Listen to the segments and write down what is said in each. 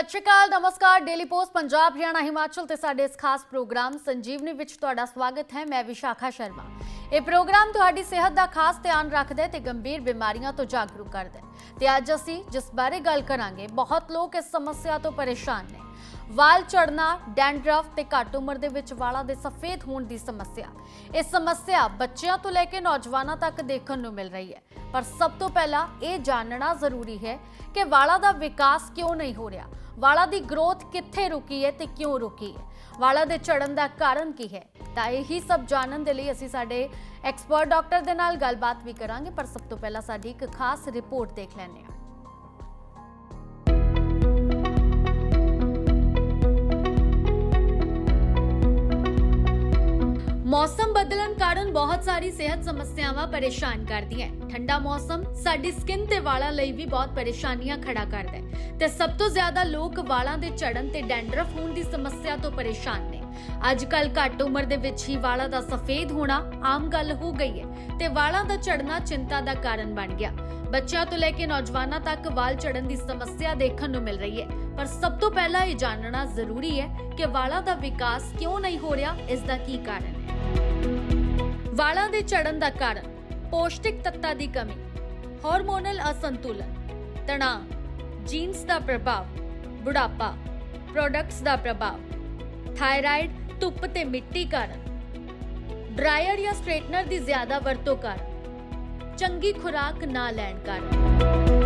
ਸਤਿ ਸ਼੍ਰੀ ਅਕਾਲ ਨਮਸਕਾਰ ਡੇਲੀ ਪੋਸਟ ਪੰਜਾਬ, ਹਰਿਆਣਾ, ਹਿਮਾਚਲ ਤੇ ਸਾਡੇ ਇਸ ਖਾਸ ਪ੍ਰੋਗਰਾਮ ਸੰਜੀਵਨੀ ਵਿੱਚ ਤੁਹਾਡਾ ਸਵਾਗਤ ਹੈ। ਮੈਂ ਵਿਸ਼ਾਖਾ ਸ਼ਰਮਾ। ਇਹ ਪ੍ਰੋਗਰਾਮ ਤੁਹਾਡੀ ਸਿਹਤ ਦਾ ਖਾਸ ਧਿਆਨ ਰੱਖਦਾ ਹੈ ਤੇ ਗੰਭੀਰ ਬਿਮਾਰੀਆਂ ਤੋਂ ਜਾਗਰੂਕ ਕਰਦਾ ਹੈ। ਤੇ ਅੱਜ ਅਸੀਂ ਜਿਸ ਬਾਰੇ ਗੱਲ ਕਰਾਂਗੇ, ਬਹੁਤ ਲੋਕ ਇਸ ਸਮੱਸਿਆ ਤੋਂ ਪਰੇਸ਼ਾਨ ਨੇ। ਵਾਲ ਝੜਨਾ, ਡੈਂਡਰਫ ਤੇ ਘੱਟ ਉਮਰ ਦੇ ਵਿੱਚ ਵਾਲਾਂ ਦੇ ਸਫੇਦ ਹੋਣ ਦੀ ਸਮੱਸਿਆ। ਇਹ ਸਮੱਸਿਆ ਬੱਚਿਆਂ ਤੋਂ ਲੈ ਕੇ ਨੌਜਵਾਨਾਂ ਤੱਕ ਦੇਖਣ ਨੂੰ ਮਿਲ ਰਹੀ ਹੈ। ਪਰ ਸਭ ਤੋਂ ਪਹਿਲਾਂ ਇਹ ਜਾਣਨਾ ਜ਼ਰੂਰੀ ਹੈ ਕਿ ਵਾਲਾਂ ਦਾ ਵਿਕਾਸ ਕਿਉਂ ਨਹੀਂ ਹੋ ਰਿਹਾ? ਵਾਲਾਂ ਦੀ ਗਰੋਥ ਕਿੱਥੇ ਰੁਕੀ ਹੈ ਤੇ ਕਿਉਂ ਰੁਕੀ ਹੈ? ਵਾਲਾਂ ਦੇ ਝੜਨ ਦਾ ਕਾਰਨ ਕੀ ਹੈ? ਤਾਂ ਇਹੀ ਸਭ ਜਾਣਨ ਦੇ ਲਈ ਅਸੀਂ ਸਾਡੇ ਐਕਸਪਰਟ ਡਾਕਟਰ ਦੇ ਨਾਲ ਗੱਲਬਾਤ ਵੀ ਕਰਾਂਗੇ, ਪਰ ਸਭ ਤੋਂ ਪਹਿਲਾਂ ਸਾਡੀ ਇੱਕ ਖਾਸ ਰਿਪੋਰਟ ਦੇਖ ਲੈਂਦੇ ਹਾਂ। ਮੌਸਮ ਬਦਲਣ ਕਾਰਨ ਬਹੁਤ ਸਾਰੀ ਸਿਹਤ ਸਮੱਸਿਆਵਾਂ ਪਰੇਸ਼ਾਨ ਕਰਦੀਆਂ ਠੰਡਾ ਮੌਸਮ ਸਾਡੀ ਸਕਿਨ ਤੇ ਵਾਲਾਂ ਲਈ ਵੀ ਬਹੁਤ ਪਰੇਸ਼ਾਨੀਆਂ ਖੜਾ ਕਰਦਾ ਹੈ। ਤੇ ਸਭ ਤੋਂ ਜ਼ਿਆਦਾ ਲੋਕ ਵਾਲਾਂ ਦੇ ਝੜਨ ਤੇ ਡੈਂਡਰਫ ਹੋਣ ਦੀ ਸਮੱਸਿਆ ਤੋਂ ਪਰੇਸ਼ਾਨ ਨੇ। ਅੱਜ ਕੱਲ ਘੱਟ ਉਮਰ ਦੇ ਵਿੱਚ ਹੀ ਵਾਲਾਂ ਦਾ ਸਫੇਦ ਹੋਣਾ ਆਮ ਗੱਲ ਹੋ ਗਈ ਹੈ ਤੇ ਵਾਲਾਂ ਦਾ ਝੜਨਾ ਚਿੰਤਾ ਦਾ ਕਾਰਨ ਬਣ ਗਿਆ। ਬੱਚਿਆਂ ਤੋਂ ਲੈ ਕੇ ਨੌਜਵਾਨਾਂ ਤੱਕ ਵਾਲ ਝੜਨ ਦੀ ਸਮੱਸਿਆ ਦੇਖਣ ਨੂੰ ਮਿਲ ਰਹੀ ਹੈ। ਪਰ ਸਭ ਤੋਂ ਪਹਿਲਾਂ ਇਹ ਜਾਣਨਾ ਜ਼ਰੂਰੀ ਹੈ ਕਿ ਵਾਲਾਂ ਦਾ ਵਿਕਾਸ ਕਿਉਂ ਨਹੀਂ ਹੋ ਰਿਹਾ, ਇਸ ਦਾ ਕੀ ਕਾਰਨ ਹੈ? ਵਾਲਾਂ ਦੇ ਝੜਨ ਦਾ ਕਾਰਨ, ਪੌਸ਼ਟਿਕ ਤੱਤਾਂ ਦੀ ਕਮੀ, ਹਾਰਮੋਨਲ ਅਸੰਤੁਲਨ, ਤਣਾਅ, ਜੀਨਸ ਦਾ ਪ੍ਰਭਾਵ, ਬੁਢਾਪਾ ਪ੍ਰੋਡਕਟਸ ਦਾ ਪ੍ਰਭਾਵ, ਥਾਇਰਾਇਡ, ਧੁੱਪ ਤੇ ਮਿੱਟੀ ਕਾਰਨ, ਡਰਾਇਰ ਜਾਂ ਸਟ੍ਰੇਟਨਰ ਦੀ ਜ਼ਿਆਦਾ ਵਰਤੋਂ ਕਾਰਨ, ਚੰਗੀ ਖੁਰਾਕ ਨਾ ਲੈਣ ਕਾਰਨ।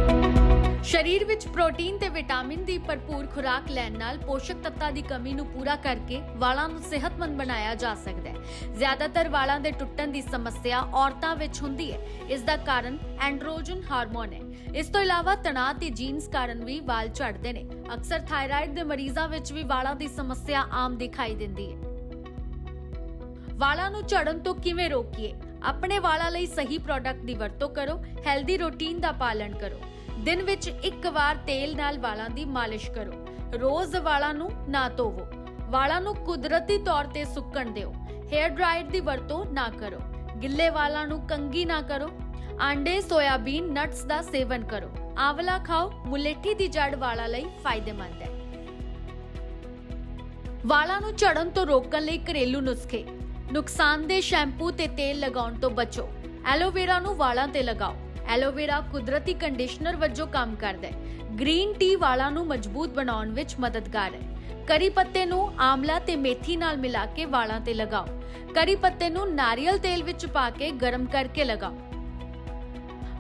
ਸਰੀਰ ਵਿੱਚ ਪ੍ਰੋਟੀਨ ਤੇ ਵਿਟਾਮਿਨ ਦੀ ਭਰਪੂਰ ਖੁਰਾਕ ਲੈਣ ਨਾਲ ਪੋਸ਼ਕ ਤੱਤਾਂ ਦੀ ਕਮੀ ਨੂੰ ਪੂਰਾ ਕਰਕੇ ਵਾਲਾਂ ਨੂੰ ਸਿਹਤਮੰਦ ਬਣਾਇਆ ਜਾ ਸਕਦਾ ਹੈ। ਜ਼ਿਆਦਾਤਰ ਵਾਲਾਂ ਦੇ ਟੁੱਟਣ ਦੀ ਸਮੱਸਿਆ ਔਰਤਾਂ ਵਿੱਚ ਹੁੰਦੀ ਹੈ। ਇਸ ਦਾ ਕਾਰਨ ਐਂਡਰੋਜਨ ਹਾਰਮੋਨ ਹੈ। ਇਸ ਤੋਂ ਇਲਾਵਾ ਤਣਾਅ ਤੇ ਜੀਨਸ ਕਾਰਨ ਵੀ ਵਾਲ ਝੜਦੇ ਨੇ। ਅਕਸਰ ਥਾਇਰਾਇਡ ਦੇ ਮਰੀਜ਼ਾਂ ਵਿੱਚ ਵੀ ਵਾਲਾਂ ਦੀ ਸਮੱਸਿਆ ਆਮ ਦਿਖਾਈ ਦਿੰਦੀ ਹੈ। ਵਾਲਾਂ ਨੂੰ ਝੜਨ ਤੋਂ ਕਿਵੇਂ ਰੋਕੀਏ? ਆਪਣੇ ਵਾਲਾਂ ਲਈ ਸਹੀ ਪ੍ਰੋਡਕਟ ਦੀ ਵਰਤੋਂ ਕਰੋ। ਹੈਲਦੀ ਰੁਟੀਨ ਦਾ ਪਾਲਣ ਕਰੋ। ਦਿਨ ਵਿੱਚ ਇੱਕ ਵਾਰ ਤੇਲ ਨਾਲ ਵਾਲਾਂ ਦੀ ਮਾਲਿਸ਼ ਕਰੋ। ਰੋਜ਼ ਵਾਲਾਂ ਨੂੰ ਨਾ ਧੋਵੋ। ਵਾਲਾਂ ਨੂੰ ਕੁਦਰਤੀ ਤੌਰ ਤੇ ਸੁੱਕਣ ਦਿਓ। ਹੇਅਰ ਡਰਾਇਰ ਦੀ ਵਰਤੋਂ ਨਾ ਕਰੋ। ਗਿੱਲੇ ਵਾਲਾਂ ਨੂੰ ਕੰਗੀ ਨਾ ਕਰੋ। ਆਂਡੇ, ਸੋਇਆਬੀਨ, ਨਟਸ ਦਾ ਸੇਵਨ ਕਰੋ। ਆਂਵਲਾ ਖਾਓ। ਮੁਲੇਠੀ ਦੀ ਜੜ ਵਾਲਾਂ ਲਈ ਫਾਇਦੇਮੰਦ ਹੈ। ਵਾਲਾਂ ਨੂੰ ਝੜਨ ਤੋਂ ਰੋਕਣ ਲਈ ਘਰੇਲੂ ਨੁਸਖੇ। ਨੁਕਸਾਨਦੇਹ ਸ਼ੈਂਪੂ ਤੇ ਤੇਲ ਲਗਾਉਣ ਤੋਂ ਬਚੋ। ਐਲੋਵੇਰਾ ਨੂੰ ਵਾਲਾਂ ਤੇ ਲਗਾਓ। ਐਲੋਵੇਰਾ ਕੁਦਰਤੀ ਕੰਡੀਸ਼ਨਰ ਵਜੋਂ ਕੰਮ ਕਰਦਾ ਹੈ। ਗ੍ਰੀਨ ਟੀ ਵਾਲਾਂ ਨੂੰ ਮਜ਼ਬੂਤ ਬਣਾਉਣ ਵਿੱਚ ਮਦਦਗਾਰ ਹੈ। ਕਰੀ ਪੱਤੇ ਨੂੰ ਆਮਲਾ ਤੇ ਮੇਥੀ ਨਾਲ ਮਿਲਾ ਕੇ ਵਾਲਾਂ ਤੇ ਲਗਾਓ। ਕਰੀ ਪੱਤੇ ਨੂੰ ਨਾਰੀਅਲ ਤੇਲ ਵਿੱਚ ਪਾ ਕੇ ਗਰਮ ਕਰਕੇ ਲਗਾਓ।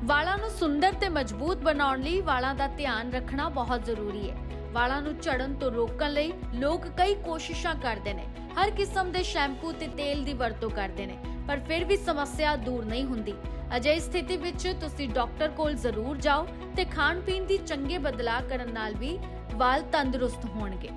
ਵਾਲਾਂ ਨੂੰ ਸੁੰਦਰ ਤੇ ਮਜ਼ਬੂਤ ਬਣਾਉਣ ਲਈ ਵਾਲਾਂ ਦਾ ਧਿਆਨ ਰੱਖਣਾ ਬਹੁਤ ਜ਼ਰੂਰੀ ਹੈ। ਵਾਲਾਂ ਨੂੰ ਝੜਨ ਤੋਂ ਰੋਕਣ ਲਈ ਲੋਕ ਕਈ ਕੋਸ਼ਿਸ਼ਾਂ ਕਰਦੇ ਨੇ। ਹਰ ਕਿਸਮ ਦੇ ਸ਼ੈਂਪੂ ਤੇ ਤੇਲ ਦੀ ਵਰਤੋਂ ਕਰਦੇ ਨੇ। ਪਰ ਫਿਰ ਵੀ ਸਮੱਸਿਆ ਦੂਰ ਨਹੀਂ ਹੁੰਦੀ। ਅਜਿਹੀ ਸਥਿਤੀ ਵਿੱਚ ਤੁਸੀਂ ਡਾਕਟਰ ਕੋਲ ਜ਼ਰੂਰ ਜਾਓ ਤੇ ਖਾਣ ਪੀਣ ਦੀ ਚੰਗੇ ਬਦਲਾਅ ਕਰਨ ਨਾਲ ਵੀ ਵਾਲ ਤੰਦਰੁਸਤ ਹੋਣਗੇ।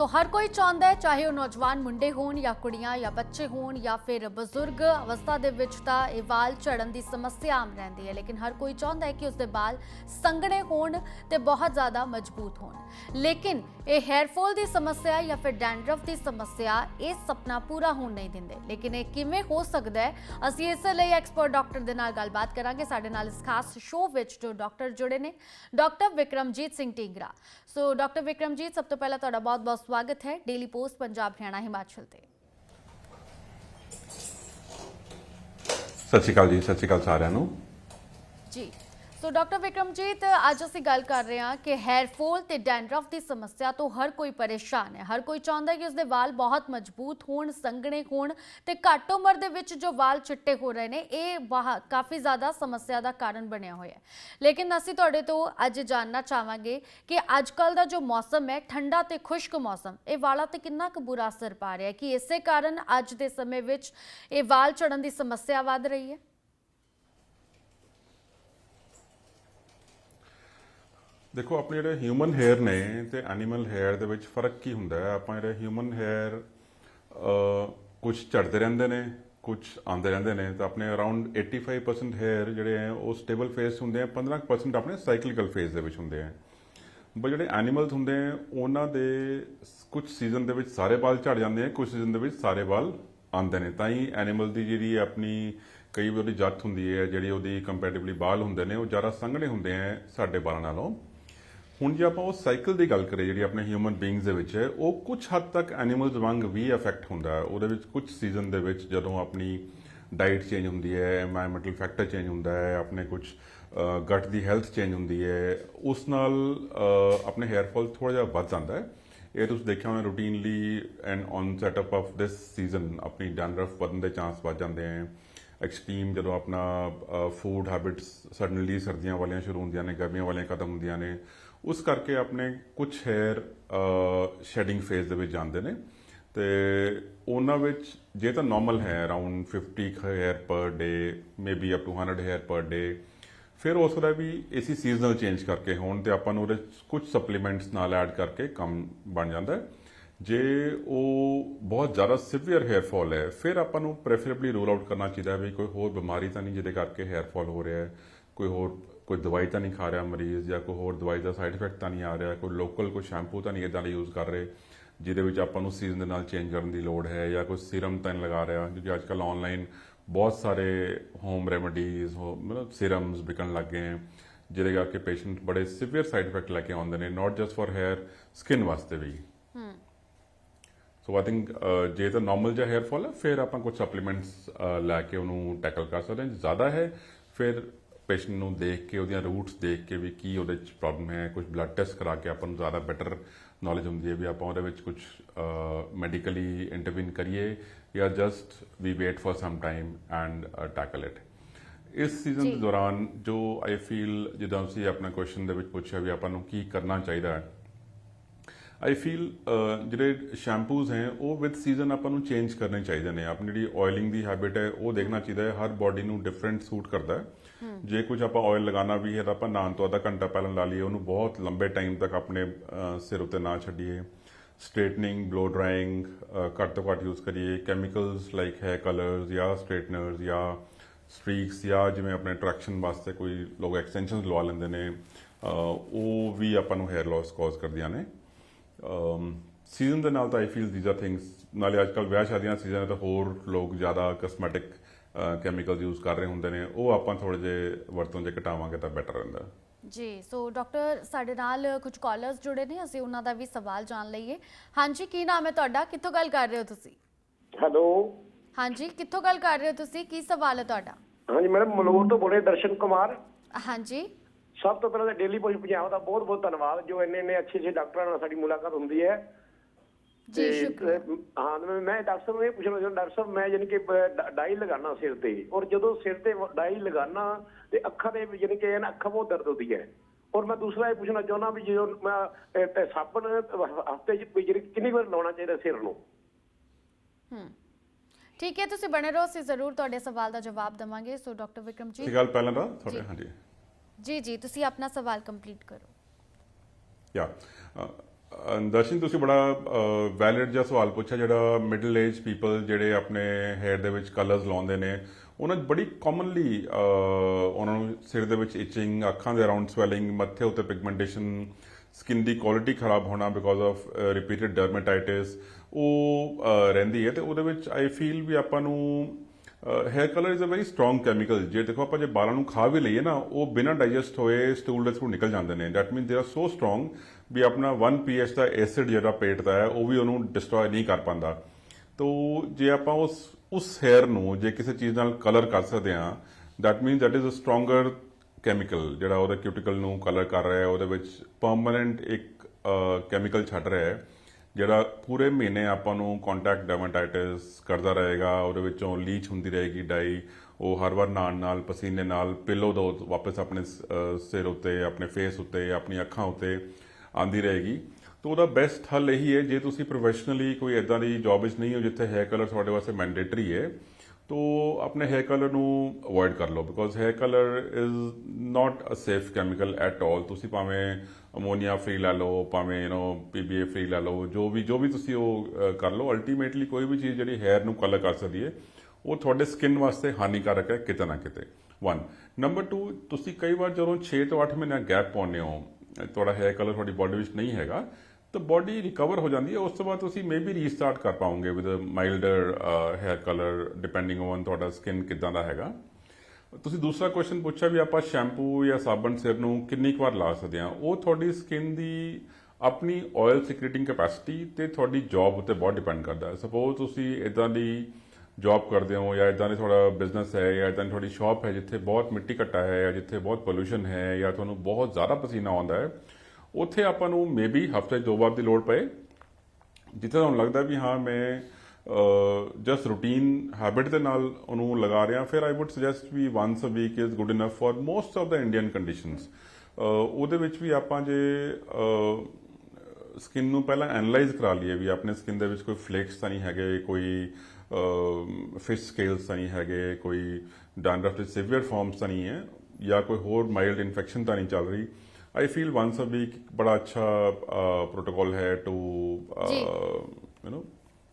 ਸੋ ਹਰ ਕੋਈ ਚਾਹੁੰਦਾ ਹੈ, ਚਾਹੇ ਉਹ ਨੌਜਵਾਨ ਮੁੰਡੇ ਹੋਣ ਜਾਂ ਕੁੜੀਆਂ ਜਾਂ ਬੱਚੇ ਹੋਣ ਜਾਂ ਫਿਰ ਬਜ਼ੁਰਗ, ਅਵਸਥਾ ਦੇ ਵਿੱਚ ਤਾਂ ਇਹ ਵਾਲ ਝੜਨ ਦੀ ਸਮੱਸਿਆ ਆਮ ਰਹਿੰਦੀ ਹੈ। ਲੇਕਿਨ ਹਰ ਕੋਈ ਚਾਹੁੰਦਾ ਹੈ ਕਿ ਉਸਦੇ ਵਾਲ ਸੰਘਣੇ ਹੋਣ ਤੇ ਬਹੁਤ ਜ਼ਿਆਦਾ ਮਜ਼ਬੂਤ ਹੋਣ। ਲੇਕਿਨ ਇਹ ਹੈਅਰ ਫਾਲ ਦੀ ਸਮੱਸਿਆ ਜਾਂ ਫਿਰ ਡੈਂਡਰਫ ਦੀ ਸਮੱਸਿਆ ਇਹ ਸੁਪਨਾ ਪੂਰਾ ਹੋਣ ਨਹੀਂ ਦਿੰਦੇ। ਲੇਕਿਨ ਇਹ ਕਿਵੇਂ ਹੋ ਸਕਦਾ ਹੈ, ਅਸੀਂ ਇਸ ਲਈ ਐਕਸਪਰਟ ਡਾਕਟਰ ਦੇ ਨਾਲ ਗੱਲਬਾਤ ਕਰਾਂਗੇ। ਸਾਡੇ ਨਾਲ ਇਸ ਖਾਸ ਸ਼ੋਅ ਵਿੱਚ ਜੋ ਡਾਕਟਰ ਜੁੜੇ ਨੇ doctor Vikramjit Singh Dhingra. So doctor Vikramjit, ਸਭ ਤੋਂ ਪਹਿਲਾਂ ਤੁਹਾਡਾ ਬਹੁਤ-ਬਹੁਤ ਸਵਾਗਤ ਹੈ ਡੇਲੀ ਪੋਸਟ ਪੰਜਾਬ ਹਰਿਆਣਾ ਹਿਮਾਚਲ ਤੇ। ਸਤਿ ਸ਼੍ਰੀ ਅਕਾਲ ਜੀ ਸਤਿ ਸ਼੍ਰੀ ਅਕਾਲ ਸਾਰਿਆਂ ਨੂੰ। ਜੀ। ਸੋ ਡਾਕਟਰ ਵਿਕਰਮਜੀਤ ਅੱਜ ਅਸੀਂ ਗੱਲ ਕਰ ਰਹੇ ਹਾਂ ਕਿ ਹੈਅਰ ਫਾਲ ਤੇ ਡੈਂਡਰਫ ਦੀ ਸਮੱਸਿਆ ਤੋਂ ਹਰ ਕੋਈ ਪਰੇਸ਼ਾਨ ਹੈ। ਹਰ ਕੋਈ ਚਾਹੁੰਦਾ ਹੈ ਕਿ ਉਸਦੇ ਵਾਲ ਬਹੁਤ ਮਜ਼ਬੂਤ ਹੋਣ, ਸੰਘਣੇ ਹੋਣ ਤੇ ਘੱਟ ਉਮਰ ਦੇ ਵਿੱਚ ਜੋ ਵਾਲ ਚਿੱਟੇ ਹੋ ਰਹੇ ਨੇ, ਇਹ ਬਾਹ- ਕਾਫੀ ਜ਼ਿਆਦਾ ਸਮੱਸਿਆ ਦਾ ਕਾਰਨ ਬਣਿਆ ਹੋਇਆ ਹੈ। ਲੇਕਿਨ ਅਸੀਂ ਤੁਹਾਡੇ ਤੋਂ ਅੱਜ ਜਾਨਣਾ ਚਾਹਾਂਗੇ ਕਿ ਅੱਜ ਕੱਲ ਦਾ ਜੋ ਮੌਸਮ ਹੈ, ਠੰਡਾ ਤੇ ਖੁਸ਼ਕ ਮੌਸਮ, ਇਹ ਵਾਲਾਂ ਤੇ ਕਿੰਨਾ ਕੁ ਬੁਰਾ ਅਸਰ ਪਾ ਰਿਹਾ ਹੈ? ਕਿ ਇਸੇ ਕਾਰਨ ਅੱਜ ਦੇ ਸਮੇਂ ਵਿੱਚ ਇਹ ਵਾਲ ਝੜਨ ਦੀ ਸਮੱਸਿਆ ਵੱਧ ਰਹੀ ਹੈ? ਦੇਖੋ, ਆਪਣੇ ਜਿਹੜੇ ਹਿਊਮਨ ਹੈਅਰ ਨੇ ਤੇ ਐਨੀਮਲ ਹੈਅਰ ਦੇ ਵਿੱਚ ਫ਼ਰਕ ਕੀ ਹੁੰਦਾ ਹੈ? ਆਪਾਂ ਜਿਹੜੇ ਹਿਊਮਨ ਹੈਅਰ ਕੁਝ ਝੜਦੇ ਰਹਿੰਦੇ ਨੇ ਕੁਝ ਆਉਂਦੇ ਰਹਿੰਦੇ ਨੇ, ਤਾਂ ਆਪਣੇ ਅਰਾਊਂਡ 85% ਹੈਅਰ ਜਿਹੜੇ ਹੈ, ਉਹ ਸਟੇਬਲ ਫੇਸ ਹੁੰਦੇ ਆ 15% ਆਪਣੇ ਸਾਈਕਲੀਕਲ ਫੇਸ ਦੇ ਵਿੱਚ ਹੁੰਦੇ ਆ। ਬਟ ਜਿਹੜੇ ਐਨੀਮਲਸ ਹੁੰਦੇ ਆ, ਉਹਨਾਂ ਦੇ ਕੁਝ ਸੀਜ਼ਨ ਦੇ ਵਿੱਚ ਸਾਰੇ ਵਾਲ ਝੜ ਜਾਂਦੇ ਆ ਕੁਝ ਸੀਜ਼ਨ ਦੇ ਵਿੱਚ ਸਾਰੇ ਵਾਲ ਆਉਂਦੇ ਨੇ। ਤਾਂ ਹੀ ਐਨੀਮਲ ਦੀ ਜਿਹੜੀ ਆਪਣੀ ਕਈ ਵਾਰ ਉਹਦੀ ਜੱਤ ਹੁੰਦੀ ਹੈ, ਜਿਹੜੀ ਉਹਦੀ ਕੰਪੈਰੀਟਿਵਲੀ ਬਾਲ ਹੁੰਦੇ ਨੇ, ਉਹ ਜ਼ਿਆਦਾ ਸੰਘਣੇ ਹੁੰਦੇ ਆ ਸਾਡੇ ਬਾਲਾਂ ਨਾਲੋਂ। ਹੁਣ ਜੇ ਆਪਾਂ ਉਹ ਸਾਈਕਲ ਦੀ ਗੱਲ ਕਰੀਏ, ਜਿਹੜੀ ਆਪਣੇ ਹਿਊਮਨ ਬੀਇੰਗਸ ਦੇ ਵਿੱਚ ਹੈ, ਉਹ ਕੁਝ ਹੱਦ ਤੱਕ ਐਨੀਮਲਸ ਵਾਂਗ ਵੀ ਅਫੈਕਟ ਹੁੰਦਾ ਹੈ। ਉਹਦੇ ਵਿੱਚ ਕੁਝ ਸੀਜ਼ਨ ਦੇ ਵਿੱਚ ਜਦੋਂ ਆਪਣੀ ਡਾਈਟ ਚੇਂਜ ਹੁੰਦੀ ਹੈ এনवायरमेंटਲ ਫੈਕਟਰ ਚੇਂਜ ਹੁੰਦਾ ਹੈ, ਆਪਣੇ ਕੁਝ ਗਟ ਦੀ ਹੈਲਥ ਚੇਂਜ ਹੁੰਦੀ ਹੈ, ਉਸ ਨਾਲ ਆਪਣੇ ਹੈਅਰ ਫਾਲ ਥੋੜਾ ਜਿਹਾ ਵੱਧ ਜਾਂਦਾ ਹੈ। ਇਹ ਤੁਸੀਂ ਦੇਖਿਆ ਹੋਣਾ routinely and on setup of this season ਆਪਣੀ ਡੈਂਡਰਫ ਵਧਣ ਦੇ ਚਾਂਸ ਵੱਧ ਜਾਂਦੇ ਹਨ ਐਕਸਟ੍ਰੀਮ ਜਦੋਂ ਆਪਣਾ ਫੂਡ ਹੈਬਿਟਸ ਸਡਨਲੀ ਸਰਦੀਆਂ ਵਾਲੀਆਂ ਸ਼ੁਰੂ ਹੁੰਦੀਆਂ ਨੇ, ਗਰਮੀਆਂ ਵਾਲੀਆਂ ਖਤਮ ਹੁੰਦੀਆਂ ਨੇ ਉਸ ਕਰਕੇ ਆਪਣੇ ਕੁਝ ਹੈਅਰ ਸ਼ੈਡਿੰਗ ਫੇਜ਼ ਦੇ ਵਿੱਚ ਜਾਂਦੇ ਨੇ। ਤੇ ਉਹਨਾਂ ਵਿੱਚ ਜੇ ਤਾਂ ਨਾਰਮਲ ਹੈ around 50 hair per day maybe up to 100 hair per day ਫਿਰ ਉਸ ਦਾ ਵੀ ਏਸੀ ਸੀਜ਼ਨਲ ਚੇਂਜ ਕਰਕੇ ਹੋਣ ਤੇ ਆਪਾਂ ਨੂੰ ਉਹਦੇ ਕੁਝ ਸਪਲੀਮੈਂਟਸ ਨਾਲ ਐਡ ਕਰਕੇ ਕੰਮ ਬਣ ਜਾਂਦਾ ਹੈ। ਜੇ ਉਹ ਬਹੁਤ ਜ਼ਿਆਦਾ ਸਿਵੀਅਰ ਹੈਅਰ ਫਾਲ ਹੈ, ਫਿਰ ਆਪਾਂ ਨੂੰ ਪ੍ਰੈਫਰੇਬਲੀ ਰੂਲ ਆਊਟ ਕਰਨਾ ਚਾਹੀਦਾ ਹੈ ਵੀ ਕੋਈ ਹੋਰ ਬਿਮਾਰੀ ਤਾਂ ਨਹੀਂ ਜਿਹਦੇ ਕਰਕੇ ਹੈਅਰ ਫਾਲ ਹੋ ਰਿਹਾ ਹੈ, ਕੋਈ ਹੋਰ ਕੋਈ ਦਵਾਈ ਤਾਂ ਨਹੀਂ ਖਾ ਰਿਹਾ ਮਰੀਜ਼ ਜਾਂ ਕੋਈ ਹੋਰ ਦਵਾਈ ਦਾ ਸਾਈਡ ਇਫੈਕਟ ਤਾਂ ਨਹੀਂ ਆ ਰਿਹਾ ਕੋਈ ਲੋਕਲ ਕੋਈ ਸ਼ੈਂਪੂ ਤਾਂ ਨਹੀਂ ਇਦਾਂ ਦਾ ਯੂਜ਼ ਕਰ ਰਹੇ ਜਿਹਦੇ ਵਿੱਚ ਆਪਾਂ ਨੂੰ ਸੀਜ਼ਨ ਦੇ ਨਾਲ ਚੇਂਜ ਕਰਨ ਦੀ ਲੋੜ ਹੈ ਜਾਂ ਕੋਈ ਸੀਰਮ ਤਾਂ ਨਹੀਂ ਲਗਾ ਰਿਹਾ ਕਿਉਂਕਿ ਅੱਜ ਕੱਲ ਆਨਲਾਈਨ ਬਹੁਤ ਸਾਰੇ ਹੋਮ ਰੈਮੇਡੀਜ਼ ਮਤਲਬ ਸੀਰਮਸ ਵਿਕਣ ਲੱਗ ਗਏ ਹੈ ਜਿਹਦੇ ਕਰਕੇ ਪੇਸ਼ੈਂਟ ਬੜੇ ਸਿਵੀਅਰ ਸਾਈਡ ਇਫੈਕਟ ਲੈ ਕੇ ਆਉਂਦੇ ਨੇ not just for hair skin ਵਾਸਤੇ ਵੀ। ਸੋ ਆਈ ਥਿੰਕ ਜੇ ਤਾਂ ਨਾਰਮਲ ਜਿਹਾ ਹੈਅਰ ਫਾਲ ਹੈ ਫਿਰ ਆਪਾਂ ਕੁਝ ਸਪਲੀਮੈਂਟਸ ਲੈ ਕੇ ਉਹਨੂੰ ਟੈਕਲ ਕਰ ਸਕਦੇ ਹਾਂ ਜ਼ਿਆਦਾ ਹੈ ਫਿਰ ਪੇਸ਼ੈਂਟ ਨੂੰ ਦੇਖ ਕੇ ਉਹਦੀਆਂ ਰੂਟਸ ਦੇਖ ਕੇ ਵੀ ਕੀ ਉਹਦੇ ਵਿੱਚ ਪ੍ਰੋਬਲਮ ਹੈ ਕੁਝ ਬਲੱਡ ਟੈਸਟ ਕਰਾ ਕੇ ਆਪਾਂ ਨੂੰ ਜ਼ਿਆਦਾ ਬੈਟਰ ਨੌਲੇਜ ਹੁੰਦੀ ਹੈ ਵੀ ਆਪਾਂ ਉਹਦੇ ਵਿੱਚ ਕੁਝ ਮੈਡੀਕਲੀ ਇੰਟਰਵੀਨ ਕਰੀਏ ਜਾਂ just we wait for some time and tackle it ਇਸ ਸੀਜ਼ਨ ਦੇ ਦੌਰਾਨ ਜੋ ਆਈ ਫੀਲ ਜਿੱਦਾਂ ਤੁਸੀਂ ਆਪਣਾ ਕੁਐਸਚਨ ਦੇ ਵਿੱਚ ਪੁੱਛਿਆ ਵੀ ਆਪਾਂ ਨੂੰ ਕੀ ਕਰਨਾ ਚਾਹੀਦਾ ਹੈ ਆਈ ਫੀਲ ਜਿਹੜੇ ਸ਼ੈਂਪੂਜ਼ ਹੈ ਉਹ ਵਿਦ ਸੀਜ਼ਨ ਆਪਾਂ ਨੂੰ ਚੇਂਜ ਕਰਨੇ ਚਾਹੀਦੇ ਨੇ। ਆਪਣੀ ਜਿਹੜੀ ਆਇਲਿੰਗ ਦੀ ਹੈਬਿਟ ਹੈ ਉਹ ਦੇਖਣਾ ਚਾਹੀਦਾ ਹੈ। ਹਰ ਬਾਡੀ ਨੂੰ ਡਿਫਰੈਂਟ ਸੂਟ ਕਰਦਾ ਹੈ। ਜੇ ਕੁਝ ਆਪਾਂ ਆਇਲ ਲਗਾਉਣਾ ਵੀ ਹੈ ਤਾਂ ਆਪਾਂ ਨਹਾਉਣ ਤੋਂ ਅੱਧਾ ਘੰਟਾ ਪਹਿਲਾਂ ਲਾ ਲਈਏ। ਉਹਨੂੰ ਬਹੁਤ ਲੰਬੇ ਟਾਈਮ ਤੱਕ ਆਪਣੇ ਸਿਰ ਉੱਤੇ ਨਾ ਛੱਡੀਏ। ਸਟ੍ਰੇਟਨਿੰਗ ਬਲੋ ਡਰਾਈਂਗ ਘੱਟ ਤੋਂ ਘੱਟ ਯੂਜ਼ ਕਰੀਏ। ਕੈਮੀਕਲਸ ਲਾਈਕ ਹੈ ਕਲਰਸ ਜਾਂ ਸਟ੍ਰੇਟਨਰਸ ਜਾਂ ਸਟ੍ਰੀਕਸ ਜਾਂ ਜਿਵੇਂ ਆਪਣੇ ਟਰੈਕਸ਼ਨ ਵਾਸਤੇ ਕੋਈ ਲੋਕ ਐਕਸਟੈਂਸ਼ਨਸ ਲਵਾ ਲੈਂਦੇ ਨੇ। ਉਹ ਵੀ ਆਪਾਂ ਨੂੰ ਹੈਅਰ ਲਾਸ ਕਾਜ਼ ਕਰਦੀਆਂ ਨੇ। ਸੀਜ਼ਨ ਦੇ ਨਾਲ ਤਾਂ I feel these are things ਨਾਲੇ ਅੱਜ ਕੱਲ ਵਿਆਹ ਸ਼ਾਦੀਆਂ ਸੀਜ਼ਨ ਤਾਂ ਹੋਰ ਲੋਕ ਜ਼ਿਆਦਾ ਕਸਮੈਟਿਕ ਕੈਮੀਕਲਸ ਯੂਜ਼ ਕਰ ਰਹੇ ਹੁੰਦੇ ਨੇ। ਉਹ ਆਪਾਂ ਥੋੜੇ ਜੇ ਵਰਤੋਂ ਜੇ ਘਟਾਵਾਂਗੇ ਤਾਂ ਬੈਟਰ ਰਹਿੰਦਾ। ਜੀ ਸੋ ਡਾਕਟਰ ਸਾਡੇ ਨਾਲ ਕੁਝ ਕਾਲਰਸ ਜੁੜੇ ਨੇ ਅਸੀਂ ਉਹਨਾਂ ਦਾ ਵੀ ਸਵਾਲ ਜਾਣ ਲਈਏ। ਹਾਂਜੀ ਕੀ ਨਾਮ ਹੈ ਤੁਹਾਡਾ? ਕਿੱਥੋਂ ਗੱਲ ਕਰ ਰਹੇ ਹੋ ਤੁਸੀਂ? ਹੈਲੋ? ਹਾਂਜੀ ਕਿੱਥੋਂ ਗੱਲ ਕਰ ਰਹੇ ਹੋ ਤੁਸੀਂ? ਕੀ ਸਵਾਲ ਹੈ ਤੁਹਾਡਾ? ਹਾਂਜੀ ਮੈਡਮ ਮਲੌਰ ਤੋਂ ਬੋਲੇ ਦਰਸ਼ਨ ਕੁਮਾਰ। ਹਾਂਜੀ। ਸਭ ਤੋਂ ਪਹਿਲਾਂ ਤਾਂ ਡੇਲੀ ਪੋਸਟ ਪੰਜਾਬ ਦਾ ਬਹੁਤ ਬਹੁਤ ਧੰਨਵਾਦ ਜੋ ਇੰਨੇ ਇੰਨੇ ਅੱਛੇ ਅੱਛੇ ਡਾਕਟਰਾਂ ਨਾਲ ਸਾਡੀ ਮੁਲਾਕਾਤ ਹੁੰਦੀ ਹੈ। ਜੀ ਤੇ, ਸ਼ੁਕਰੀਆ। ਅਹ, ਹਾਂ ਮੈਂ- ਮੈਂ ਡਾਕਟਰ ਸਾਹਿਬ ਨੂੰ ਇਹ ਪੁੱਛਣਾ ਚਾਹੁੰਦਾ ਡਾਕਟਰ ਸਾਹਿਬ ਮੈਂ ਯਾਨੀ ਕਿ ਡਾ- ਡਾਈ ਲਗਾਉਣਾ ਸਿਰ ਤੇ। ਔਰ ਜਦੋਂ ਸਿਰ ਤੇ ਵ- ਡਾਈ ਲਗਾਉਣਾ ਤੇ ਅੱਖਾਂ ਦੇ ਯਾਨੀ ਕਿ ਇਹ ਨਾ ਅੱਖਾਂ ਬਹੁਤ ਦਰਦ ਹੁੰਦੀ ਹੈ। ਔਰ ਮੈਂ ਦੂਸਰਾ ਇਹ ਪੁੱਛਣਾ ਚਾਹੁੰਦਾ ਵੀ ਜਦੋਂ ਮੈਂ ਅਹ, ਤੇ ਸਾਬਣ ਹਫ਼ਤੇ ਚ ਵੀ ਜਿਹੜੀ ਕਿੰਨੀ ਵਾਰ ਲਾਉਣਾ ਚਾਹੀਦਾ ਸਿਰ ਨੂੰ? ਹੂੰ। ਠੀਕ ਹੈ ਤੁਸੀਂ ਬਣੇ ਰਹੋ ਅਸੀਂ ਜ਼ਰੂਰ ਤੁਹਾਡੇ ਸਵਾਲ ਦਾ ਜਵਾਬ ਦਵਾਂਗੇ। ਸੋ ਡਾਕਟਰ ਵਿਕਰਮ ਇਹ ਜੀ ਗੱਲ ਪਹਿਲਾਂ ਦਾ ਤੁਹਾਡੇ ਜੀ। ਹਾਂਜੀ। ਜੀ ਜੀ, ਤੁਸੀਂ ਆਪਣਾ ਸਵਾਲ ਕੰਪਲੀਟ ਕਰੋ। ਯਾ ਦਰਸ਼ਨ, ਤੁਸੀਂ ਬੜਾ ਵੈਲਿਡ ਜਿਹਾ ਸਵਾਲ ਪੁੱਛਿਆ, ਜਿਹੜਾ ਮਿਡਲ ਏਜ ਪੀਪਲ ਜਿਹੜੇ ਆਪਣੇ ਹੈਅਰ ਦੇ ਵਿੱਚ ਕਲਰਸ ਲਾਉਂਦੇ ਨੇ, ਉਹਨਾਂ ਬੜੀ ਕਾਮਨਲੀ ਉਹਨਾਂ ਨੂੰ ਸਿਰ ਦੇ ਵਿੱਚ ਇਚਿੰਗ ਅੱਖਾਂ ਦੇ ਅਰਾਊਂਡ ਸਵੈਲਿੰਗ ਮੱਥੇ ਉੱਤੇ ਪਿਗਮੈਂਟੇਸ਼ਨ ਸਕਿਨ ਦੀ ਕੁਆਲਿਟੀ ਖਰਾਬ ਹੋਣਾ ਬਿਕੋਜ਼ ਆਫ ਰਿਪੀਟਡ ਡਰਮੇਟਾਈਟਿਸ ਉਹ ਰਹਿੰਦੀ ਹੈ ਤੇ ਉਹਦੇ ਵਿੱਚ ਆਈ ਫੀਲ ਵੀ ਆਪਾਂ ਨੂੰ hair colour is a very strong chemical ਜੇ ਦੇਖੋ ਆਪਾਂ ਜੇ ਬਾਲਾਂ ਨੂੰ ਖਾ ਵੀ ਲਈਏ ਨਾ, ਉਹ ਬਿਨਾਂ ਡਾਈਜੈਸਟ ਹੋਏ ਸਟੂਲ ਦੇ ਥਰੂ ਨਿਕਲ ਜਾਂਦੇ ਨੇ। That means they are so strong ਵੀ ਆਪਣਾ 1 pH ਦਾ ਐਸਿਡ ਜਿਹੜਾ ਪੇਟ ਦਾ ਹੈ, ਉਹ ਵੀ ਉਹਨੂੰ ਡਿਸਟਰੋਏ ਨਹੀਂ ਕਰ ਪਾਉਂਦਾ। ਤੋ ਜੇ ਆਪਾਂ ਉਸ ਉਸ ਹੈਅਰ ਨੂੰ ਜੇ ਕਿਸੇ ਚੀਜ਼ ਨਾਲ ਕਲਰ ਕਰ ਸਕਦੇ ਹਾਂ that mean that is a stronger chemical ਜਿਹੜਾ ਉਹਦੇ ਕਿਊਟੀਕਲ ਨੂੰ ਕਲਰ ਕਰ ਰਿਹਾ ਹੈ, ਉਹਦੇ ਵਿੱਚ ਪਰਮਨੈਂਟ ਇੱਕ ਕੈਮੀਕਲ ਛੱਡ ਰਿਹਾ ਹੈ। ਜਿਹੜਾ ਪੂਰੇ ਮਹੀਨੇ ਆਪਾਂ ਨੂੰ ਕੰਟੈਕਟ ਡਰਮੇਟਾਈਟਿਸ ਕਰਦਾ ਰਹੇਗਾ, ਉਹਦੇ ਵਿੱਚੋਂ ਲੀਚ ਹੁੰਦੀ ਰਹੇਗੀ ਡਾਈ ਉਹ ਹਰ ਵਾਰ ਨਹਾਉਣ ਨਾਲ, ਪਸੀਨੇ ਨਾਲ ਪਿੱਲੋ ਦੋ ਵਾਪਸ ਆਪਣੇ ਸਿਰ ਉੱਤੇ, ਆਪਣੇ ਫੇਸ ਉੱਤੇ ਆਪਣੀ ਅੱਖਾਂ ਉੱਤੇ ਆਂਦੀ ਰਹੇਗੀ। ਤਾਂ ਉਹਦਾ ਬੈਸਟ ਹੱਲ ਇਹੀ ਹੈ, ਜੇ ਤੁਸੀਂ ਪ੍ਰੋਫੈਸ਼ਨਲੀ ਕੋਈ ਇਦਾਂ ਦੀ ਜੌਬ ਵਿੱਚ ਨਹੀਂ ਹੋ ਜਿੱਥੇ ਹੈਅਰ ਕਲਰ ਤੁਹਾਡੇ ਵਾਸਤੇ ਮੈਂਡੇਟਰੀ ਹੈ, ਤੋ ਆਪਣੇ ਹੈਅਰ ਕਲਰ ਨੂੰ ਅਵੋਇਡ ਕਰ ਲਓ because hair colour is not a safe chemical at all ਤੁਸੀਂ ਭਾਵੇਂ ਅਮੋਨੀਆ ਫ੍ਰੀ ਲੈ ਲਓ, ਭਾਵੇਂ ਯੂ نو ਪੀਬੀਏ ਫ੍ਰੀ ਲੈ ਲਓ, ਜੋ ਵੀ ਜੋ ਵੀ ਤੁਸੀਂ ਉਹ ਕਰ ਲਓ ਅਲਟੀਮੇਟਲੀ ਕੋਈ ਵੀ ਚੀਜ਼ ਜਿਹੜੀ ਹੈਅਰ ਨੂੰ ਕਲਰ ਕਰ ਸਕਦੀ ਹੈ, ਉਹ ਤੁਹਾਡੇ ਸਕਿਨ ਵਾਸਤੇ ਹਾਨੀਕਾਰਕ ਹੈ ਕਿਤੇ ਨਾ ਕਿਤੇ। 1 ਨੰਬਰ 2 ਤੁਸੀਂ ਕਈ ਵਾਰ ਜਦੋਂ 6 ਤੋਂ 8 ਮਹੀਨਾ ਗੈਪ ਪਾਉਂਦੇ ਹੋ ਤੁਹਾਡਾ ਹੈਅਰ ਕਲਰ ਤੁਹਾਡੀ ਬਾਡੀ ਵਿੱਚ ਨਹੀਂ ਹੈਗਾ, ਤਾਂ ਬਾਡੀ ਰਿਕਵਰ ਹੋ ਜਾਂਦੀ ਹੈ, ਉਸ ਤੋਂ ਬਾਅਦ ਤੁਸੀਂ ਮੇਬੀ ਰੀਸਟਾਰਟ ਕਰ ਪਾਓਗੇ with milder hair colour depending on ਤੁਹਾਡਾ ਸਕਿਨ ਕਿਦਾਂ ਦਾ ਹੈਗਾ। ਤੁਸੀਂ ਦੂਸਰਾ ਕੁਐਸਚਨ ਪੁੱਛਿਆ ਵੀ ਆਪਾਂ ਸ਼ੈਂਪੂ ਜਾਂ ਸਾਬਣ ਸਿਰ ਨੂੰ ਕਿੰਨੀ ਕੁ ਵਾਰ ਲਾ ਸਕਦੇ ਹਾਂ। ਉਹ ਤੁਹਾਡੀ ਸਕਿਨ ਦੀ ਆਪਣੀ ਆਇਲ ਸਿਕ੍ਰੀਟਿੰਗ ਕੈਪੈਸਿਟੀ ਤੇ ਤੁਹਾਡੀ ਜੌਬ ਉੱਤੇ ਬਹੁਤ ਡਿਪੈਂਡ ਕਰਦਾ ਹੈ। ਸਪੋਜ਼ ਤੁਸੀਂ ਇਦਾਂ ਦੀ ਜੌਬ ਕਰਦੇ ਹੋ ਜਾਂ ਇਦਾਂ ਦੇ ਤੁਹਾਡਾ ਬਿਜ਼ਨਸ ਹੈ ਜਾਂ ਇਦਾਂ ਦੀ ਤੁਹਾਡੀ ਸ਼ਾਪ ਹੈ ਜਿੱਥੇ ਬਹੁਤ ਮਿੱਟੀ ਘੱਟਾ ਹੈ ਜਾਂ ਜਿੱਥੇ ਬਹੁਤ ਪੋਲੂਸ਼ਨ ਹੈ ਜਾਂ ਤੁਹਾਨੂੰ ਬਹੁਤ ਜ਼ਿਆਦਾ ਪਸੀਨਾ ਆਉਂਦਾ ਹੈ, ਉੱਥੇ ਆਪਾਂ ਨੂੰ ਮੇਬੀ ਹਫ਼ਤੇ ਦੋ ਵਾਰ ਦੀ ਲੋੜ ਪਏ। ਜਿੱਥੇ ਤੁਹਾਨੂੰ ਲੱਗਦਾ ਵੀ ਹਾਂ, ਮੈਂ ਜਸਟ ਰੂਟੀਨ ਹੈਬਿਟ ਦੇ ਨਾਲ ਉਹਨੂੰ ਲਗਾ ਰਿਹਾ ਫਿਰ I would suggest we once a week is good enough for most of the Indian conditions ਉਹਦੇ ਵਿੱਚ ਵੀ ਆਪਾਂ ਜੇ ਸਕਿਨ ਨੂੰ ਪਹਿਲਾਂ ਐਨਲਾਈਜ਼ ਕਰਾ ਲਈਏ ਵੀ ਆਪਣੇ ਸਕਿਨ ਦੇ ਵਿੱਚ ਕੋਈ ਫਲੇਕਸ ਤਾਂ ਨਹੀਂ ਹੈਗੇ ਕੋਈ ਫਿਸ਼ ਸਕੇਲਸ ਤਾਂ ਨਹੀਂ ਹੈਗੇ ਕੋਈ ਡੈਂਡਰਫ ਦੇ ਸੀਵੀਅਰ ਫਾਰਮਸ ਤਾਂ ਨਹੀਂ ਹੈ ਜਾਂ ਕੋਈ ਹੋਰ ਮਾਈਲਡ ਇਨਫੈਕਸ਼ਨ ਤਾਂ ਨਹੀਂ ਚੱਲ ਰਹੀ। I feel once a week ਬੜਾ ਅੱਛਾ ਪ੍ਰੋਟੋਕੋਲ ਹੈ to you know